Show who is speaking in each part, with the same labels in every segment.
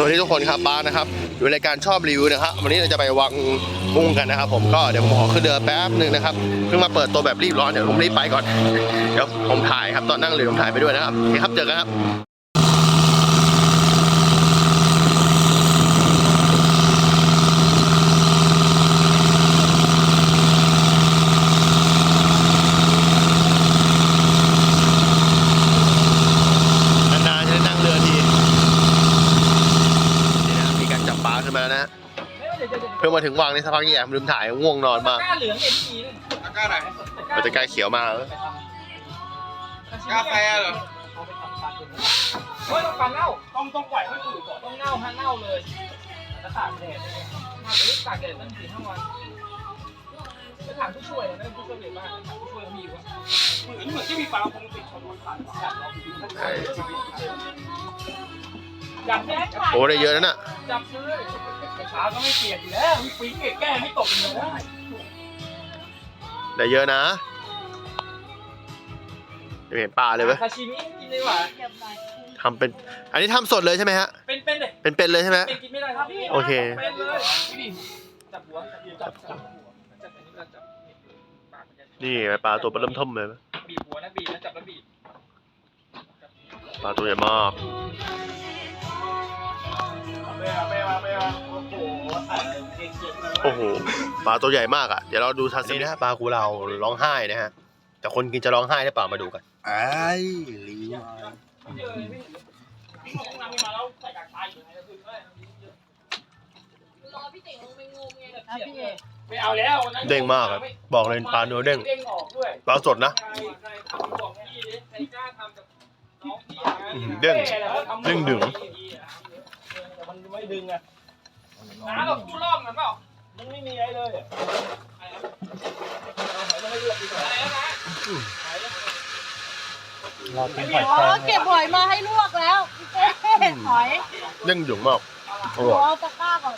Speaker 1: สวัสดีทุกคนครับบ้านนะครับอยู่ในรายการชอบรีวิวนะครับวันนี้เราจะไปวังมุ้งกันนะครับผมก็เดี๋ยวผมขอขึ้นเรือแป๊บหนึ่งนะครับเพิ่งมาเปิดตัวแบบรีบร้อนเดี๋ยวผมรีบไปก่อนเดี๋ยวผมถ่ายครับตอนนั่งเรือผมถ่ายไปด้วยนะครับโอเคครับเจอกันครับ นานๆจะได้นั่งเรือทีนี่นะมีการจับปลาขึ้นมาแล้วนะฮะเพิ่งมาถึงวังในสักพักนี่แอบลืมถ่ายง่วงนอนมาก
Speaker 2: กล้าเหลืองเอ็นทีนึง
Speaker 3: ตะกร้าไหน
Speaker 1: มันจะใกล้เขียวมากเออกา
Speaker 3: แฟเหรอ
Speaker 2: เฮ้ยต้องปลาเน่าต้องต้องปล่อยให้มันอยู่ก่อนต้องเน่าฮะเน่าเลยจะตากแดดมาไปตากแดดตั้งสี่ห้าวันจะถามผู้ช่วยนะผู้ช่วยเรียนบ้านถามผู้ช่วยมีอยู่ว่าเหมือนเหมือนที่มีปลาคงติดชนวนผ่านอยากล องดูอยากแก้
Speaker 1: โอ้ได้เยอะแล้วน่ะ
Speaker 2: จับเลยเช้าก็ไม่เปลี่ยนอยู่แล้วมีปีกแก้ไม่ตกเลยได้
Speaker 1: ได้เยอะนะไม่เห็นปลาเลยเว้ย
Speaker 2: ซาชิมิกินเลยว่ะ
Speaker 1: ทำเป็น อันนี้ทำสดเลยใช่ไหมฮะ
Speaker 2: เป็นเป็นเลย
Speaker 1: เป็นๆเลยใช่ไหม
Speaker 2: เป็นกินไม่ได้ครับพี่
Speaker 1: โอเค
Speaker 2: เป็นเลยจับหัวจับจับจับหัวจับอันนี้ก็จับปากมันจะ
Speaker 1: นี่ไงปลาตัวเริ่มเท่มเลย
Speaker 2: บีบหัวนะบีบนะจับแล้วบีบ
Speaker 1: ปลาตัวใหญ่มาก
Speaker 2: ไม่เอาไม่เอาไม่เอาโอ้โหเก่งเก่งเลย
Speaker 1: โอ้โหปลาตัวใหญ่มากอะเดี๋ยวเราดูทันซีนะฮะปลาคูเราร้องไห้นะฮะแต่คนกินจะร้องไห้หรือเปล่ามาดูกัน
Speaker 3: ไอ้ลีวาย
Speaker 2: ไม่เจอเลยพี่พี่ลงน้ำมาแล้วใส่กากชายอยู่ไหนก็คือเอ้ย
Speaker 4: รอพี่เต๋งลงไปงมไง
Speaker 2: อะพี่เอไม่เอาแล้ววันนั้น
Speaker 1: เด้งมากอะบอกเลยปลาเนื้อเด้ง
Speaker 2: เด้งออกด้วย
Speaker 1: ปลาสดนะ
Speaker 2: ใช่ใช่บอกพี่ดิใครกล้าทำกับน้องพี่อะ
Speaker 1: อื้อหือเด้ง
Speaker 2: แม่แหละขาทำ
Speaker 1: เด้งดึง
Speaker 2: แต่มัน ไม่ดึงอะน้าเราคู่รอบมันเปล่ามันไม่มีอะไรเลยอะอะไรนะเอาหอยมาให้เลือกดีกว่าอะไรนะหอยแล้ว
Speaker 3: รอกินห
Speaker 4: อ๋
Speaker 3: อย
Speaker 4: อ
Speaker 3: แครง
Speaker 4: เก็บหอยมาให้ลวกแล้วพี่เต้หอย
Speaker 1: เด้งดึงมากอ
Speaker 4: หั
Speaker 1: ร่
Speaker 4: ว
Speaker 1: อย
Speaker 4: เอาตะกร้าก่อน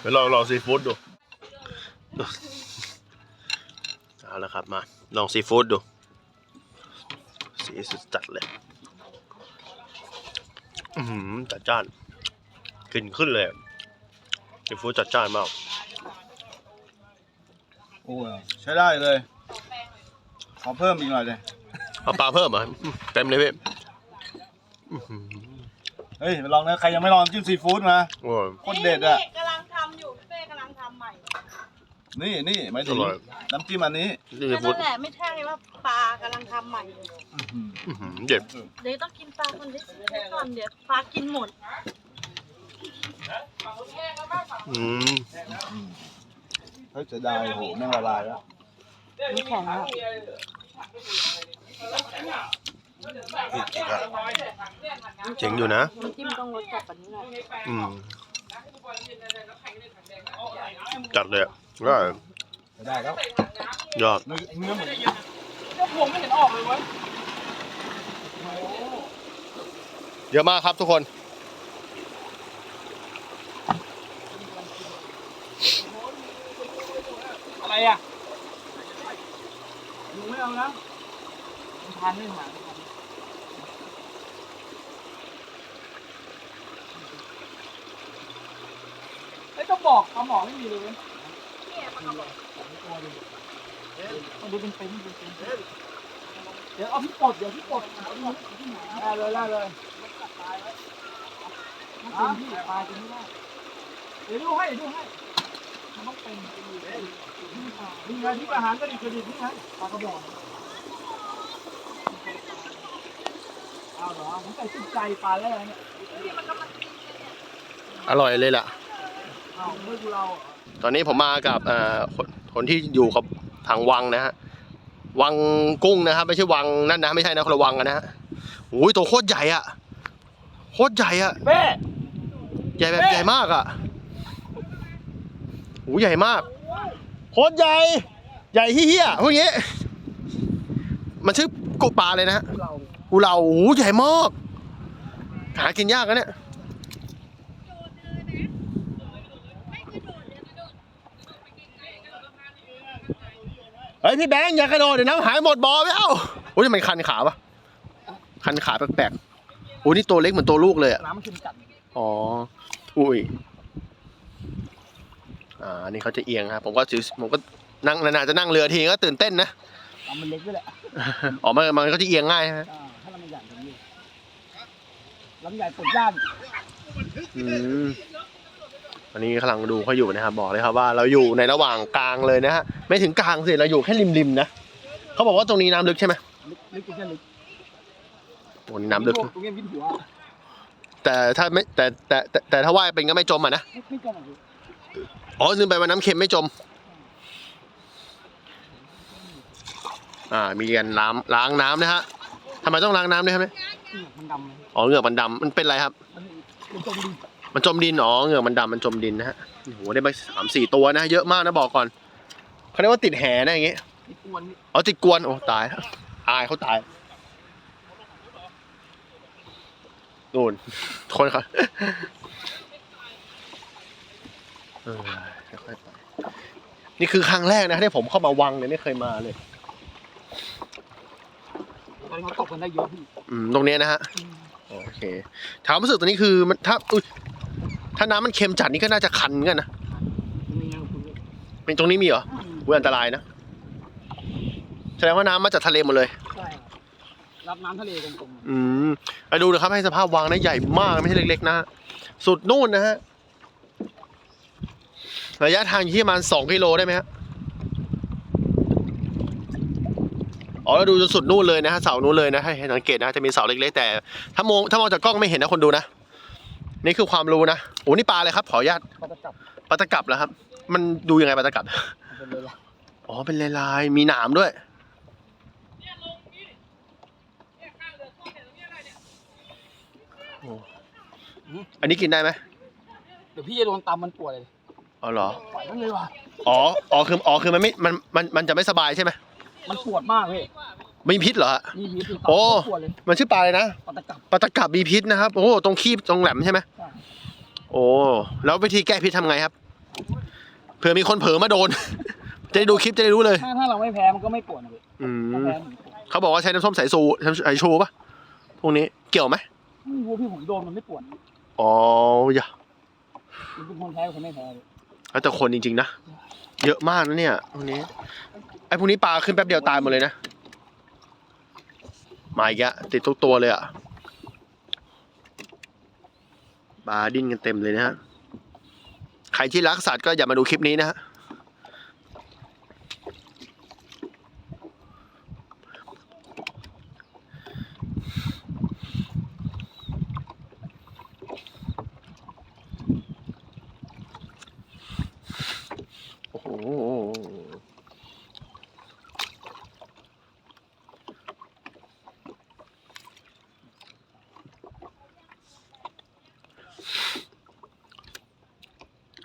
Speaker 1: ไปลองลองซีฟู้ดดูเอาละครับมา ลองซีฟู้ดดู สีสุดจัดเลย อือหือจัดจ้านกลิ่นขึ้นเลยอะซีฟู้ดจัดจ้านมาก
Speaker 3: โอ้ยใช้ได้เลย ขอเพิ่มอีกหน่อยเลย
Speaker 1: เอาปลาเพิ่มเหรอะเต็มเลยพี่อื้อหือ
Speaker 3: เฮ้ยไปลองนะใครยังไม่ลองน้ำจิ้มซีฟู้ดมา
Speaker 1: โอ้ย
Speaker 3: โคตรเด็ดอะ
Speaker 4: นี่กำลังทำอยู่พี่เต้กำลังทำใหม่
Speaker 3: นี่นี่หมายถึง
Speaker 1: อร่อย
Speaker 3: น้ำจิ้มอันนี้
Speaker 1: นี่ซี
Speaker 4: แค่
Speaker 1: ฟู้
Speaker 4: นั้
Speaker 1: ด
Speaker 4: นแหละไม่ใช่ว่าปลากำลังทำใหม่อยู่
Speaker 3: อื้อหือ
Speaker 1: อื้อหือเด็ด
Speaker 4: เดี๋ยวต้องกินปลาคนที่ก่อนเดี๋ยวปลากินหมด
Speaker 1: อืม
Speaker 3: เฮ้ยจะได้โอ้โหแม่งละลายแล้ว
Speaker 4: นี่แข็งแล้ว
Speaker 1: เจ๋งอยู่นะ
Speaker 4: น้ำจิ้มต้องรสจัดกว่านี้หน่อย
Speaker 1: อืมจัดเลยอะก็
Speaker 3: จะ ได้แล้ว
Speaker 1: ยอด
Speaker 3: เนื้อเนื้อหมู
Speaker 2: เจ้าพวงไม่เห็นออกเลยเว้ย
Speaker 1: เยอะมากครับทุกคน
Speaker 2: อะไรอะหนูไม่เอานะมันทานไม่หวานเฮ้ยต้องบอกเขาหมอไม่มีเลยเว้ย มันดูเป็นเป็นดูเป็นเป็นเดี๋ยวเอาพี่ปลดเดี๋ยวพี่ปลดได้เลยได้เลยน้ำพี่ปลาจะไม่ได้เดี๋ยวดูให้เดี๋ยวดูให้มันต้องเป็นนี่ไงที่อาหารก็ดีกระดิ่งนี่ไงปลากระบอกเอาเหรอผมใส่ชุดใจปลาแล้วเนี่ย
Speaker 1: อร่อยเลยล่ะตอนนี้ผมมากับเอ่อคนคนที่อยู่กับ ทางวังนะฮะวังกุ้งนะครับ ไม่ใช่วังนั่นนะไม่ใช่นะคนละวังกันนะฮะโอ้ยตัวโคตรใหญ่อะโคตรใหญ่อะ
Speaker 2: เป้
Speaker 1: ใหญ่แบบใหญ่มากอะโอ้ใหญ่มากโคตรใหญ่ ใหญ่เฮี้ยๆพวกนี้มันชื่อกุปลาเลยนะฮะ
Speaker 2: เรา
Speaker 1: กูเราโอ้โหใหญ่มากหากินยากนะเนี่ย ฮ้ยพี่แบงค์อย่ากระโดดเดี๋ยวน้ำหายหมดบ่อไม่เอาโอ้ยทำไมคันขาปะคันขาแปลกโอ้นี่ตัวเล็กเหมือนตัวลูกเลยอะ
Speaker 2: น้ำมันขึ้นจัด
Speaker 1: อ๋ออุ้ยอ่านี่เขาจะเอียงครับผมก็จือผมก็นั่งนานๆจะนั่งเรือทีก็ตื่นเต้นนะ
Speaker 2: น้ำมันเล็กด้วยแหละ
Speaker 1: อ๋อมันมันก็จะเอียงง่ายฮะ
Speaker 2: อ่าถ้าลำใหญ่ตรงนี้ลำใหญ่ปวดย่าน
Speaker 1: อืม อันนี้กำลังดูเขาอยู่นะครับบอกเลยครับว่าเราอยู่ในระหว่างกลางเลยนะฮะไม่ถึงกลางสิเราอยู่แค่ริมๆนะเขาบอกว่าตรงนี้น้ำลึกใช่ไหม
Speaker 2: ลึกลึกแค่ลึก
Speaker 1: โอ้นี่น้ำลึก
Speaker 2: ตรงนี้พิษหัว
Speaker 1: แต่ถ้าไม่แต่แต่แต่แต่ถ้าว่ายเป็นก็ไม่จมอะนะ
Speaker 2: ไม่ไม่จมอะพี่
Speaker 1: อ๋อลืมไปว่าน้ำเค็มไม่จม อ่า มีการล้างล้างน้ำนะฮะทำไมต้องล้างน้ำด้วยครับเนี่ย
Speaker 2: เนี่ยมันดำเลย
Speaker 1: อ๋อเหงือกมันดำมันเป็นไรครับ
Speaker 2: มันมันจมดิน
Speaker 1: มันจมดินอ๋อเหงือกมันดำมันจมดินนะฮะโอ้โหได้ไปสามสี่ตัวนะ เยอะมากนะบอกก่อนเขาเรียกว่าติดแหนะอย่างงี้
Speaker 2: มีกวน
Speaker 1: อ๋อติดกวนโอ้ตายแล้วอายเขาตายนู่นคนเขาเออค่อยๆไปนี่คือครั้งแรกนะที่ผมเข้ามาวังเนี่ยไม่เคยมาเลย
Speaker 2: ตอนนี้เขาตกกันได้เยอะพี่
Speaker 1: อืมตรงเนี้ยนะฮะโอเคถามรู้สึกตัวนี้คือมันถ้าอุ้ย ถ้าน้ำมันเค็มจัดนี่ก็น่าจะคันเหมือนกันนะ
Speaker 2: มีอย่างคุณ
Speaker 1: เป็นตรงนี้มีเหรออุ้ยอันตรายนะแสดงว่าน้ำมาจากทะเลหมดเลย
Speaker 2: ใช่รับน้ำทะเลตรง
Speaker 1: อืมไปดูนะครับให้สภาพวางนะใหญ่มากไม่ใช่เล็กๆนะ สุดนู่นนะฮะระยะทางอยู่ที่ประมาณสองกิโลได้ไหมฮะอ๋อเราดูจนสุดนู่นเลยนะฮะเสานู่นเลยนะให้ให้สังเกตนะจะมีเสาเล็กๆแต่ ถ้ามองถ้ามองจากกล้องไม่เห็นนะคนดูนะ นี่คือความรู้นะโอ้นี่ปลาเลยครับ ขออนุญาต
Speaker 2: ๆเขาจะจับ
Speaker 1: ปลาตะกรับแล้วครับ มันดูยังไงปลาตะกรับ
Speaker 2: มันเป็นเลยล่ะ
Speaker 1: อ๋อเป็นลายๆมีหนามด้วยโอ้อันนี้กินได้ไหม
Speaker 2: เดี๋ยวพี่จะโดนตำมันปวดเลย
Speaker 1: อ๋อเหรอ
Speaker 2: ปล่อยมันเลยว่ะ
Speaker 1: อ๋ออ๋อคืออ๋อคือมันไม่มันมันมันจะไม่สบายใช่ไหม
Speaker 2: มันปวดมากพี่
Speaker 1: ไม่มีพิษเหรอฮะ
Speaker 2: นี่พี่คือ
Speaker 1: โอ้
Speaker 2: ตำปวดเลย
Speaker 1: มันชื่อปลาเลยนะ
Speaker 2: ปลาตะกับ
Speaker 1: ปลาตะกรับมีพิษนะครับ โอ้ตรงคีบตรงแหลมใช่ไหม
Speaker 2: ใช่
Speaker 1: โอ้แล้ววิธีแก้พิษทำไงครับเผื่อมีคนเผลอมาโดน จะได้ดูคลิปจะได้รู้เลย
Speaker 2: ถ้าถ้าเราไม่แพ้มันก็ไม่ปวดนะพี่
Speaker 1: อื
Speaker 2: ถ้ามแพ้มันปวด
Speaker 1: เขาบอกว่าใช้น้ำส้มสายชูน้ำสายชูปะพวกนี้เกี่ยวไหม
Speaker 2: ไม่รู้พี่ผมโดนมันไม่ปวด
Speaker 1: อ๋ออย่า
Speaker 2: มันเป็นคนแพ้กับคนไม่แพ้เลย
Speaker 1: แล้วแต่คนจริงๆนะเยอะมากนะเนี่ยพวกนี้ไอ้พวกนี้ปลาขึ้นแป๊บเดียวตายหมดเลยนะ มาอีกอะติดทุกตัวเลยอะปลาดิ้นกันเต็มเลยนะฮะ ใครที่รักสัตว์ก็อย่ามาดูคลิปนี้นะฮะ โอ้โห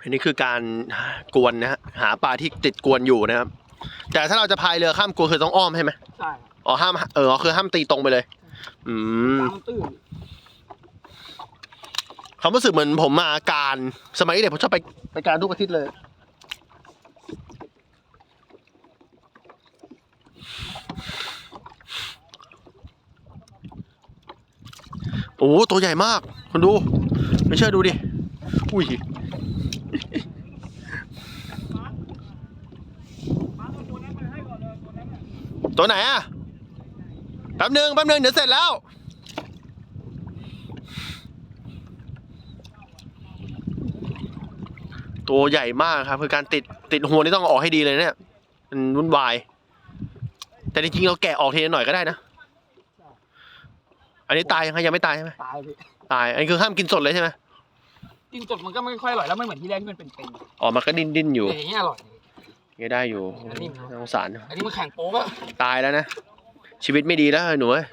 Speaker 1: อันนี้คือการกวนนะฮะหาปลาที่ติดกวนอยู่นะครับ แต่ถ้าเราจะพายเรือข้ามกวนคือต้องอ้อมใช่ไหม
Speaker 2: ใช่
Speaker 1: อ๋อห้ามเออคือห้ามตีตรงไปเลย อืม
Speaker 2: น้ำมันตื้น
Speaker 1: ความรู้สึกเหมือนผมมาการสมัยเด็กผมชอบไปไปการทุกอาทิตย์เลยโอ้โหตัวใหญ่มากคุณดู ไม่เชื่อดูดิ อุ้ย ตัวไหนอะแป๊บหนึงแป๊บหนึงเดี๋ยวเสร็จแล้ว ตัวใหญ่มากครับ คือการติดติดหัวนี่ต้องเอาออกให้ดีเลยเนี่ยมันวุ่นวาย แต่จริงๆเราแกะออกทีละหน่อยก็ได้นะ อันนี้ตายยังไงยังไม่ตายใช่ไหม
Speaker 2: ตายพี่
Speaker 1: ตาย อันนี้คือห้ามกินสดเลยใช่ไหม
Speaker 2: กินสดมันก็ไม่ค่อยอร่อยแล้วไม่เหมือนที่แรกที่มันเป็นเป็น
Speaker 1: อ๋อมันก็ดิ้นดิ้นๆอยู่
Speaker 2: แต่อย่างเงี้ยอร่อย
Speaker 1: ยังได้อยู่
Speaker 2: อันนี้มัน
Speaker 1: น่าสงสาร
Speaker 2: อันนี้มันแข็งโป๊กอะ
Speaker 1: ตายแล้วนะ ชีวิตไม่ดีแล้วหนูเอ้ย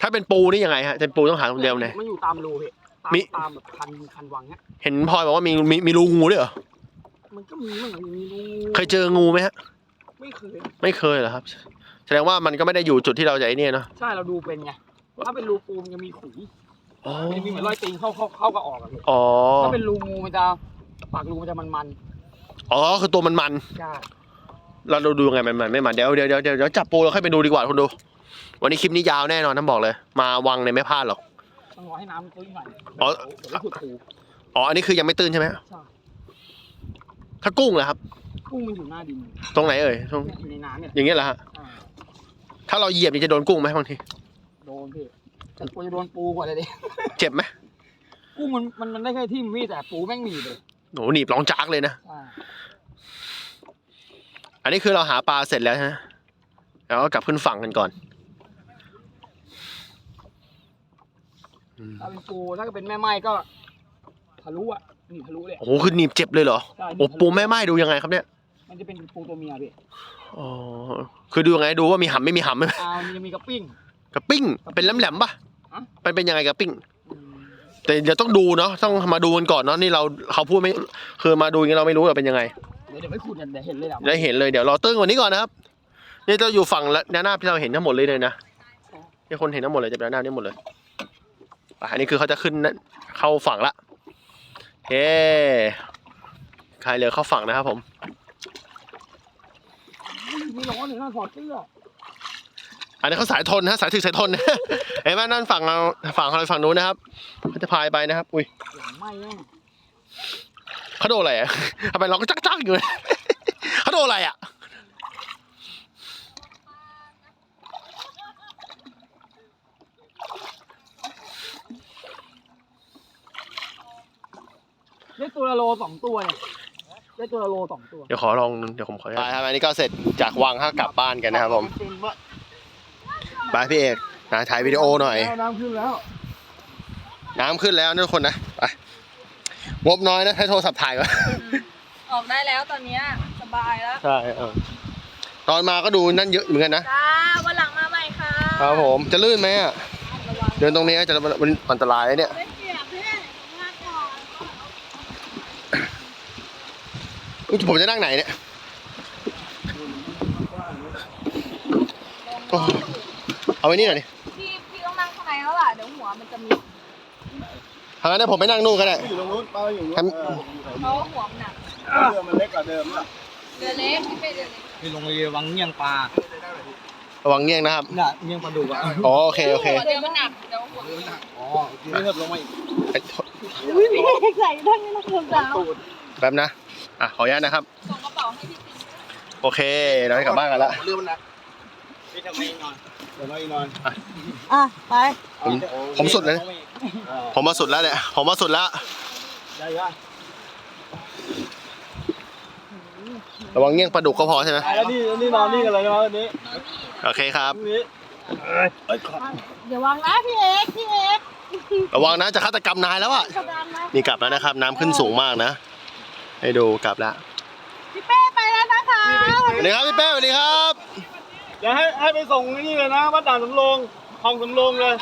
Speaker 1: ถ้าเป็นปูนี่ยังไงฮะเป็นปูต้องหาคนเดียวเนี่ย
Speaker 2: มันอยู่ตามรูพี่ตาม
Speaker 1: มี
Speaker 2: ตามแบบคันคันวังเนี้ย
Speaker 1: เห็นพลอยบอกว่ามีมีมีรูงูด้วยเหรอ
Speaker 2: มันก็มีมันมีรู
Speaker 1: เคยเจองูไหมฮะ
Speaker 2: ไม่เคย
Speaker 1: ไม่เคยเหรอครับ แสดงว่ามันก็ไม่ได้อยู่จุดที่เราจะไอ้เนี่ยเนาะ
Speaker 2: ใช่เราดูเป็นไงถ้าเป็นรูปูมันจะมีขุย
Speaker 1: อ๋อ
Speaker 2: มันจะมีเหมือนรอยตีนเข้าเข้าเข้ากับออกอะพี่
Speaker 1: อ๋อ
Speaker 2: ถ้าเป็นรูงูมันจะ ปากรูมันจะมันมัน
Speaker 1: อ๋อคือตัวมันมัน
Speaker 2: ๆใช่
Speaker 1: ๆเราดูดูยังไงมันมันไม่มันเดี๋ยวเดี๋ยวเดี๋ยวเดี๋ยวจับปูเราค่อยไปดูดีกว่าคุณดู วันนี้คลิปนี้ยาวแน่นอนท่านบอกเลย มาวังเนี่ยไม่พลาดหรอก
Speaker 2: ต้องรอให้น้ำมันตื้นหน่อย
Speaker 1: อ๋อ
Speaker 2: เดี๋ยวไปขุดปู
Speaker 1: อ๋ออันนี้คือยังไม่ตื้นใช่ไหม
Speaker 2: ใช่
Speaker 1: ถ้ากุ้งเหรอครับ
Speaker 2: กุ้งมันอยู่หน้าดิน
Speaker 1: ตรงไหนเอ่ยตรง
Speaker 2: เนี่ยอยู่ในน้ำเนี่ย
Speaker 1: อย่างเงี้ยเหรอฮะ
Speaker 2: อ่า
Speaker 1: ถ้าเราเหยียบนี่จะโดนกุ้งไหมบางที
Speaker 2: โดนพี่แต่กูจะโดนปูกว่าเลยดิ
Speaker 1: เจ็บไหม
Speaker 2: กุ้งมันมันมันได้แค่ที่มีแต่ปูแม่งหนีบเลย
Speaker 1: โหหนีบร้องจากเลยนะ
Speaker 2: อ่า
Speaker 1: อันนี้คือเราหาปลาเสร็จแล้วใช่ไหมแล้วก็กลับขึ้นฝั่งกันก่อน
Speaker 2: ถ้าเป็นปูถ้าเป็นแม่ไม้ก็ทะลุอะหนีบทะลุเลย
Speaker 1: โอ้โหคือหนีบเจ็บเลยเหรอ
Speaker 2: ใช่
Speaker 1: โอ้ปูแม่ไม้ดูยังไงครับเนี่ย
Speaker 2: มันจะเป็นปูตัวเมียพี่
Speaker 1: อ๋อคือดูยังไงดูว่ามีหำไม่มีหำไหม
Speaker 2: อ่ามันจะมีกระปิ้ง
Speaker 1: กระปิ้งเป็นแหลมๆป่ะ
Speaker 2: ฮะ
Speaker 1: เป็นเป็นยังไงกระปิ้ง
Speaker 2: อืม
Speaker 1: แต่เดี๋ยวต้องดูเนาะต้องมาดูกันก่อนเนาะนี่เราเขาพูดไม่คือมาดูอย่างนี้เราไม่รู้ว่าเป็นยังไง
Speaker 2: เดี๋ยวเดี๋ยวไม่ขุดกันเดี๋ยวเห็นเลยอะ
Speaker 1: ได้เห็นเลยเดี๋ยวรอตื้นกว่านี้ก่อนนะครับนี่เราอยู่ฝั่งละแนวหน้าที่เราเห็นทั้งหมดเลยเลยนะนี่คนเห็นทั้งหมดเลยจะเป็นแนวหน้านี่หมดเลยอะอันนี้คือเขาจะขึ้นนะเข้าฝั่งละเฮ้ใครเหลือเข้าฝั่งนะครับผม
Speaker 2: ไม่ร้อนเลยน่าถอดเสื้อ
Speaker 1: อันนี้เขาสายทนนะสายถึกสายทนเห็นไหมนั่นฝั่งเราฝั่งเราฝั่งนู้นนะครับเขาจะพายไปนะครับ อุ้ย
Speaker 2: หลังไหม้แม่ง
Speaker 1: เขาโดนอะไรอะทำไมเราก็จักจักๆอยู่เลยเขาโดนอะไรอะ
Speaker 2: ได้ตัวละโลสองตัวเนี่ยได้ตัวละโลสองตัว
Speaker 1: เดี๋ยวขอลองเดี๋ยวผมขอไปครับอันนี้ก็เสร็จจากวังถ้ากลับบ้านกันนะครับผม ไปพี่เอกนะถ่ายวิดีโอหน่อย
Speaker 2: แล้วน้ำขึ้นแล้ว
Speaker 1: น้ำขึ้นแล้วนะทุกคนนะไปงบน้อยนะให้โทรศัพท์ถ่ายก่อน
Speaker 4: ออกได้แล้วตอนเนี้ยสบายแล้ว
Speaker 1: ใช่เออตอนมาก็ดูนั่นเยอะเหมือนกันนะ
Speaker 4: จ้าวันหลังมาใหม่ค่ะ
Speaker 1: ครับผม จะลื่นไหมอะ
Speaker 4: ระวัง
Speaker 1: เดินตรงนี้จะมันอันตรายนะเนี่ย
Speaker 4: ไม่เปียกพี่มาก่อน
Speaker 1: อุ๊ยผมจะนั่งไหนเนี่ยโอ้ เอาไว้นี่หน่อยดิ
Speaker 4: พี่พี่ต้องนั่งข้างในแล้วล่ะเดี๋ยวหัวมันจะมี
Speaker 1: ทางนั้นนะผมไปนั่งนู่นก็ได้
Speaker 3: อยู่ตรงนู้นป้าอยู่ตรง
Speaker 1: ครับ
Speaker 3: นู้นเอออยู่แถว
Speaker 4: เพ
Speaker 3: นี้
Speaker 4: ราะว่าหัวมันหนัก
Speaker 3: เรือมันเล็กกว่าเดิมนะ
Speaker 4: เรือเล็กพี่เป็นเรือเล็ก
Speaker 2: ไปลงเรือวังเงียงปลา
Speaker 1: ระวังเงี้ยงนะครับ
Speaker 2: น่ะเงียงปลาดุกอะ
Speaker 1: อ๋อโอเคโอเค
Speaker 4: หัวเรือมันหนักเดี๋ยวหัวมันหนัก
Speaker 2: อ๋อนี่เพิ่มลงมาอีก
Speaker 4: อุ้ยพี่ใส่ได้ไม่ต้องเพิ่มดาว
Speaker 1: แป๊บนะ อะขออนุญาตนะครับ
Speaker 4: ส่งกระเป๋าให้พี่ติ๊ก
Speaker 1: โอเค เราให้กลับบ้านกันละ
Speaker 3: เรือมันหนัก
Speaker 2: พี่ทำไมนอน
Speaker 3: เดี๋ยวน้อยอีกหนอน
Speaker 4: อะไป
Speaker 1: ผมผมสุดเลยนะผมมาสุดแล้วเนี่ย ผมมาสุดแล้ว
Speaker 2: ได้ยะ
Speaker 1: ระวังเงี้ยงปลาดุกก็พอใช่ไหม
Speaker 2: แล้วนี่นี่นอนนี่กันเลยนะวันนี้
Speaker 1: โอเคครับ
Speaker 2: พรุ่งนี้เอ้ยขอ
Speaker 4: เดี๋ยววางนะพี่เอกพี่เอก
Speaker 1: ระวังนะจะฆาตกรรมนายแล้วอะ
Speaker 4: กระดานนะ
Speaker 1: นี่กลับแล้วนะครับ น้ำขึ้นสูงมากนะ ให้ดูกลับแล้ว
Speaker 4: พี่เป้ไปแล้วนะคะ
Speaker 1: สวัสดีครับพี่เป้สวัสดีครับ
Speaker 2: เดี๋ยวให้ให้ไปส่งนี่เลยนะวัดด่านสำโรงคลองสำโรงเลย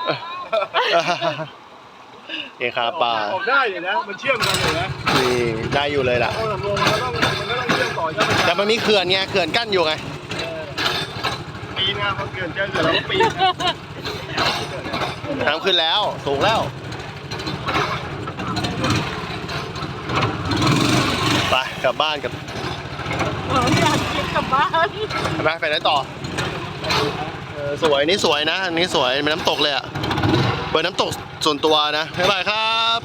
Speaker 1: นี่ครับปลา
Speaker 3: ออกได้เลยนะมันเชื่อมกันเลยนะ
Speaker 1: นี่ได้อยู่เลยล่ะ
Speaker 3: โอ้ลำโพงมันก็ต้องมันก็ต้องเชื่อมต่อใช่ไหม
Speaker 1: แต่มันมีเขื่อนไงเขื่อนกั้นอยู่ไง
Speaker 3: ปีนไงพอเกิดเจอเกิดเราก็ปีน
Speaker 1: น้ำขึ้นแล้วสูงแล้วไปกลับบ้านกับ
Speaker 4: เอออยากกินกลับบ้าน
Speaker 1: ไปไปไหนต่อ เออสวยนี่สวยนะ อันนี้สวยเป็นน้ำตกเลยอะเปิดน้ำตกส่วนตัวนะบ๊ายบายครับ